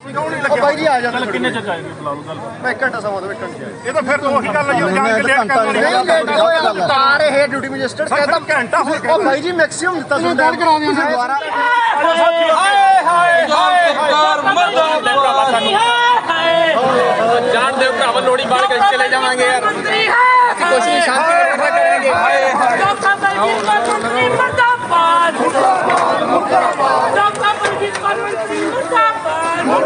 ਉਹ ਬਾਈ ਜੀ ਆ ਜਾਣਾ ਕਿੰਨੇ ਚਿਰ ਜਾਏਗੀ ਬੁਲਾ ਲਓ ਗੱਲ? ਮੈਂ ਇੱਕ ਘੰਟਾ ਸਮਾਂ ਦੋ ਇੱਕ ਘੰਟੇ ਇਹ ਤਾਂ ਫਿਰ ਉਹੀ ਗੱਲ ਹੈ ਜੀ ਜਾਣ ਕੇ ਲੇਟ ਕਰ ਹੋਇਆ ਤਾਰ ਇਹ ਡਿਊਟੀ ਮੈਜਿਸਟਰੇਟ ਕਹਿੰਦਾ ਘੰਟਾ ਹੋ ਗਿਆ। ਉਹ ਬਾਈ ਜੀ ਮੈਕਸਿਮਮ ਦਿੱਤਾ ਤੁਹਾਨੂੰ ਗੱਲ ਕਰਾ ਦਿਆਂ ਦੁਬਾਰਾ ਜਾਣ ਦੇ ਭਰਾਵਾ ਲੋੜੀ ਬਾਲ ਕੇ ਚਲੇ ਜਾਵਾਂਗੇ ਯਾਰ। ਅਸੀਂ ਕੁਛ ਨਹੀਂ ਸ਼ਾਂਤੀ ਨਾਲ ਕਰਾਂਗੇ।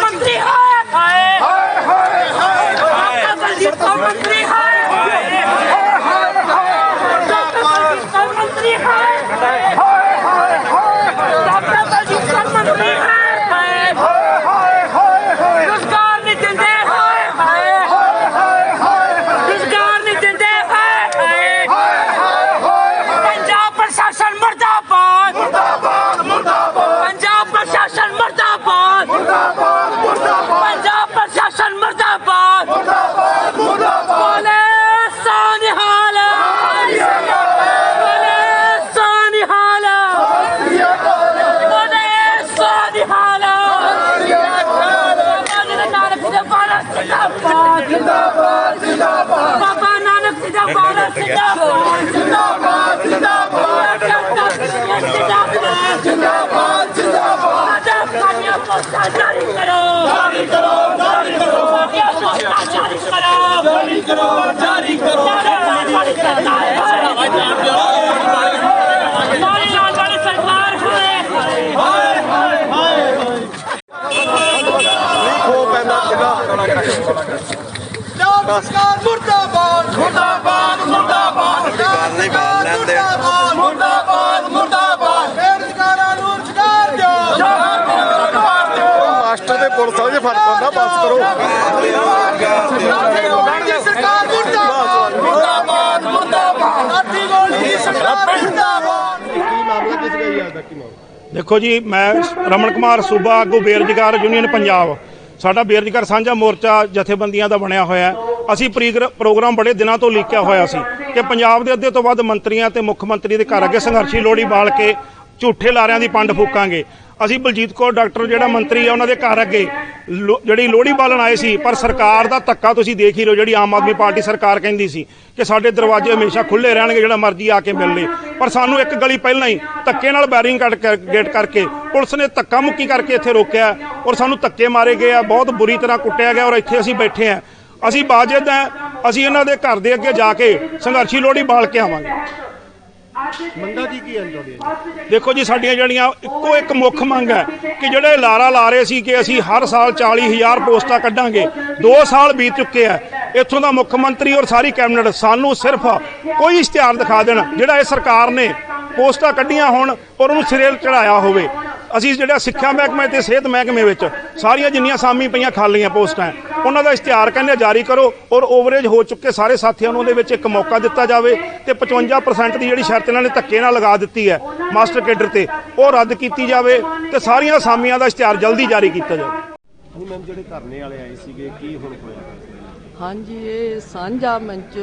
ਮੰਤਰੀ ਹਾਏ ਹਾਏ ਹਾਏ ਹਾਏ ਹਾਏ ਬਲਜੀਤ ਕੌਰ ਮੰਤਰੀ ਹਾਏ ਹਾਏ ਹਾਏ ਡਾਕਟਰ ਬਲਜੀਤ ਕੌਰ ਮੰਤਰੀ ਹਾਏ ਹਾਏ ਹਾਏ ਡਾਕਟਰ ਬਲਜੀਤ ਕੌਰ ਮੰਤਰੀ ਹਾਏ ਹਾਏ ਹਾਏ ਰੁਜ਼ਗਾਰ ਨਹੀਂ ਦਿੰਦੇ ਹਾਏ ਹਾਏ ਰੁਜ਼ਗਾਰ ਨਹੀਂ ਦਿੰਦੇ ਹਾਏ ਹਾਏ ਪੰਜਾਬ ਪ੍ਰਸ਼ਾਸਨ ਮਰਦਾਬਾਦ ਮਰਦਾਬਾਦ ਮਰਦਾਬਾਦ ਪੰਜਾਬ ਪ੍ਰਸ਼ਾਸਨ ਮਰਦਾਬਾਦ ਮਰਦਾਬਾਦ ਮਰਦਾਬਾਦ ਪੰਜਾਬ ਪ੍ਰਸ਼ਾਸਨ ਮਰਦਾਬਾਦ ਮਰਦਾਬਾਦ ਮਰਦਾਬਾਦ ਬੋਲੇ ਸਾਨਿਹਾਲ ਬੋਲੇ ਸਾਨਿਹਾਲ ਬੋਲੇ ਸਾਨਿਹਾਲ ਜਿੰਦਾਬਾਦ ਜਿੰਦਾਬਾਦ ਬਾਬਾ ਨਾਨਕ ਜਿੰਦਾਬਾਦ ਜਿੰਦਾਬਾਦ ਜਿੰਦਾਬਾਦ ਜਿੰਦਾਬਾਦ ਜਿੰਦਾਬਾਦ ਜਿੰਦਾਬਾਦ ਸਾਡੀਆਂ ਪੋਸਟਾਂ ਜਾਰੀ ਕਰੋ ਜਾਰੀ ਕਰੋ ਜਾਰੀ ਕਰੋ ਸਾਡੀਆਂ ਪੋਸਟਾਂ ਜਾਰੀ ਕਰੋ ਜਾਰੀ ਕਰੋ ਜਾਰੀ ਕਰੋ ਸਾਡੀ ਸਰਕਾਰ ਹੈ ਸਾਡੀ ਨਾਲ ਵਾਲੀ ਸਰਕਾਰ ਹੋਏ ਮੁਰਦਾਬਾਦ ਕਿਸ ਕੀ ਮਾਮਲਾ ਦੇਖੋ ਜੀ, ਮੈਂ ਰਮਨ ਕੁਮਾਰ ਸੂਬਾ ਆਗੂ ਬੇਰੁਜ਼ਗਾਰ ਯੂਨੀਅਨ ਪੰਜਾਬ। ਸਾਡਾ ਬੇਰੁਜ਼ਗਾਰ ਸਾਂਝਾ ਮੋਰਚਾ ਜਥੇਬੰਦੀਆਂ ਦਾ ਬਣਿਆ ਹੋਇਆ ਅਸੀਂ ਪ੍ਰੀਗਰ- ਪ੍ਰੋਗਰਾਮ ਬੜੇ ਦਿਨਾਂ ਤੋਂ ਲਿਖਿਆ ਹੋਇਆ ਸੀ ਕਿ ਪੰਜਾਬ ਦੇ ਅੱਧੇ ਤੋਂ ਵੱਧ ਮੰਤਰੀਆਂ ਤੇ ਮੁੱਖ ਮੰਤਰੀ ਦੇ ਘਰ ਅੱਗੇ ਸੰਘਰਸ਼ੀ ਲੋੜੀ ਬਾਲ ਕੇ ਝੂਠੇ ਲਾਰਿਆਂ ਦੀ ਪੰਡ ਫੂਕਾਂਗੇ। ਅਸੀਂ ਬਲਜੀਤ ਕੌਰ, ਡਾਕਟਰ ਜਿਹੜਾ ਮੰਤਰੀ ਆ, ਉਹਨਾਂ ਦੇ ਘਰ ਅੱਗੇ ਲੋ- ਜਿਹੜੀ ਲੋਹੜੀ ਬਾਲਣ ਆਏ ਸੀ, ਪਰ ਸਰਕਾਰ ਦਾ ਧੱਕਾ ਤੁਸੀਂ ਦੇਖ ਹੀ ਰਹੇ ਹੋ ਜਿਹੜੀ ਆਮ ਆਦਮੀ ਪਾਰਟੀ ਸਰਕਾਰ ਕਹਿੰਦੀ ਸੀ ਕਿ ਸਾਡੇ ਦਰਵਾਜ਼ੇ ਹਮੇਸ਼ਾ ਖੁੱਲੇ ਰਹਿਣਗੇ, ਜਿਹੜਾ ਮਰਜ਼ੀ ਆ ਕੇ ਮਿਲ ਲੇ। ਪਰ ਸਾਨੂੰ ਇੱਕ ਗਲੀ ਪਹਿਲਾਂ ਹੀ ਧੱਕੇ ਨਾਲ ਬੈਰਿੰਗ ਕੱਟ ਕਰ, ਗੇਟ ਕਰਕੇ, ਪੁਲਿਸ ਨੇ ਧੱਕਾ ਮੁੱਕੀ ਕਰਕੇ ਇੱਥੇ ਰੋਕਿਆ ਔਰ ਸਾਨੂੰ ਧੱਕੇ ਮਾਰੇ ਗਏ ਆ, ਬਹੁਤ ਬੁਰੀ ਤਰ੍ਹਾਂ ਕੁੱਟਿਆ ਗਿਆ ਔਰ ਇੱਥੇ ਅਸੀਂ ਬੈਠੇ ਆ। ਅਸੀਂ ਬਾਜਦ ਆ, ਅਸੀਂ ਇਹਨਾਂ ਦੇ ਘਰ ਦੇ ਅੱਗੇ ਜਾ ਕੇ ਸੰਘਰਸ਼ੀ ਲੋਹੜੀ ਬਾਲ ਕੇ ਆਵਾਂਗੇ। ਮੰਗਾ ਜੀ ਕੀ ਅੰਦੋਲੇ ਦੇਖੋ ਜੀ, ਸਾਡੀਆਂ ਜਿਹੜੀਆਂ ਇੱਕੋ ਇੱਕ ਮੁੱਖ ਮੰਗ ਹੈ ਕਿ ਜਿਹੜੇ ਲਾਰਾ ਲਾ ਰਹੇ ਸੀ ਕਿ ਅਸੀਂ ਹਰ ਸਾਲ 40000 ਪੋਸਟਾਂ ਕੱਢਾਂਗੇ 2 ਸਾਲ ਬੀਤ ਚੁੱਕੇ ਆ ਇੱਥੋਂ ਦਾ ਮੁੱਖ ਮੰਤਰੀ ਔਰ ਸਾਰੀ ਕੈਬਨਿਟ ਸਾਨੂੰ ਸਿਰਫ ਕੋਈ ਇਸ਼ਤਿਹਾਰ ਦਿਖਾ ਦੇਣ, ਜਿਹੜਾ ਇਹ ਸਰਕਾਰ ਨੇ ਪੋਸਟਾਂ ਕੱਢੀਆਂ ਹੋਣ ਔਰ ਉਹਨੂੰ ਸਿਰੇ ਚੜਾਇਆ ਹੋਵੇ। ਅਸੀਂ ਜਿਹੜਾ ਸਿੱਖਿਆ ਮਹਿਕਮੇ ਤੇ ਸਿਹਤ ਮਹਿਕਮੇ ਵਿੱਚ ਸਾਰੀਆਂ ਜਿੰਨੀਆਂ ਸਾਮੀ ਪਈਆਂ ਖਾਲੀਆਂ ਪੋਸਟਾਂ ਉਹਨਾਂ ਦਾ ਇਸ਼ਤਿਹਾਰ ਕਹਿੰਦੇ ਜਾਰੀ ਕਰੋ ਔਰ ਓਵਰੇਜ ਹੋ ਚੁੱਕੇ ਸਾਰੇ ਸਾਥੀਆਂ ਨੂੰ ਉਹਦੇ ਵਿੱਚ ਇੱਕ ਮੌਕਾ ਦਿੱਤਾ ਜਾਵੇ ਤੇ 55% ਦੀ ਜਿਹੜੀ ਸ਼ਰਤ ਇਹਨਾਂ ਨੇ ਧੱਕੇ ਨਾਲ ਲਗਾ ਦਿੱਤੀ ਹੈ ਮਾਸਟਰ ਕੇਡਰ ਤੇ ਉਹ ਰੱਦ ਕੀਤੀ ਜਾਵੇ ਤੇ ਸਾਰੀਆਂ ਸਾਮੀਆਂ ਦਾ ਇਸ਼ਤਿਹਾਰ ਜਲਦੀ ਜਾਰੀ ਕੀਤਾ ਜਾਵੇ। ਨਹੀਂ ਮੈਮ ਜਿਹੜੇ ਧਰਨੇ ਵਾਲੇ ਆਏ ਸੀਗੇ ਕੀ ਹੁਣ ਹੋਇਆ? ਹਾਂਜੀ ਇਹ ਸਾਂਝਾ ਮੰਚ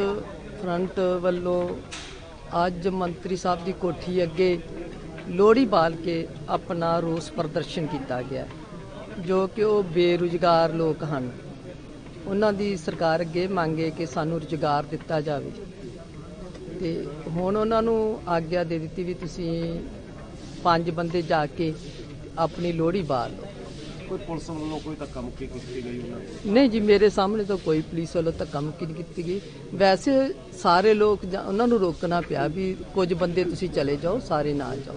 ਫਰੰਟ ਵੱਲੋਂ ਅੱਜ ਮੰਤਰੀ ਸਾਹਿਬ ਦੀ ਕੋਠੀ ਅੱਗੇ ਲੋਹੜੀ ਬਾਲ ਕੇ ਆਪਣਾ ਰੋਸ ਪ੍ਰਦਰਸ਼ਨ ਕੀਤਾ ਗਿਆ ਜੋ ਕਿ ਉਹ ਬੇਰੁਜ਼ਗਾਰ ਲੋਕ ਹਨ। ਉਹਨਾਂ ਦੀ ਸਰਕਾਰ ਅੱਗੇ ਮੰਗੇ ਕਿ ਸਾਨੂੰ ਰੁਜ਼ਗਾਰ ਦਿੱਤਾ ਜਾਵੇ। ਤੇ ਹੁਣ ਉਹਨਾਂ ਨੂੰ ਆਗਿਆ ਦੇ ਦਿੱਤੀ ਵੀ ਤੁਸੀਂ ਪੰਜ ਬੰਦੇ ਜਾ ਕੇ ਆਪਣੀ ਲੋਹੜੀ ਬਾਲ ਲਓ। ਕੋਈ ਪੁਲਿਸ ਵੱਲੋਂ ਕੋਈ ਧੱਕਾ ਮੁੱਕੀ ਕੀਤੀ ਗਈ ਉਹਨਾਂ ਨੂੰ ਨਹੀਂ ਜੀ ਮੇਰੇ ਸਾਹਮਣੇ ਤਾਂ ਕੋਈ ਪੁਲਿਸ ਵੱਲੋਂ ਧੱਕਾ ਮੁੱਕੀ ਨਹੀਂ ਕੀਤੀ ਗਈ। ਵੈਸੇ ਸਾਰੇ ਲੋਕ ਜਾਂ- ਉਹਨਾਂ ਨੂੰ ਰੋਕਣਾ ਪਿਆ ਵੀ ਕੁਝ ਬੰਦੇ ਤੁਸੀਂ ਚਲੇ ਜਾਓ ਸਾਰੇ ਨਾ ਜਾਓ।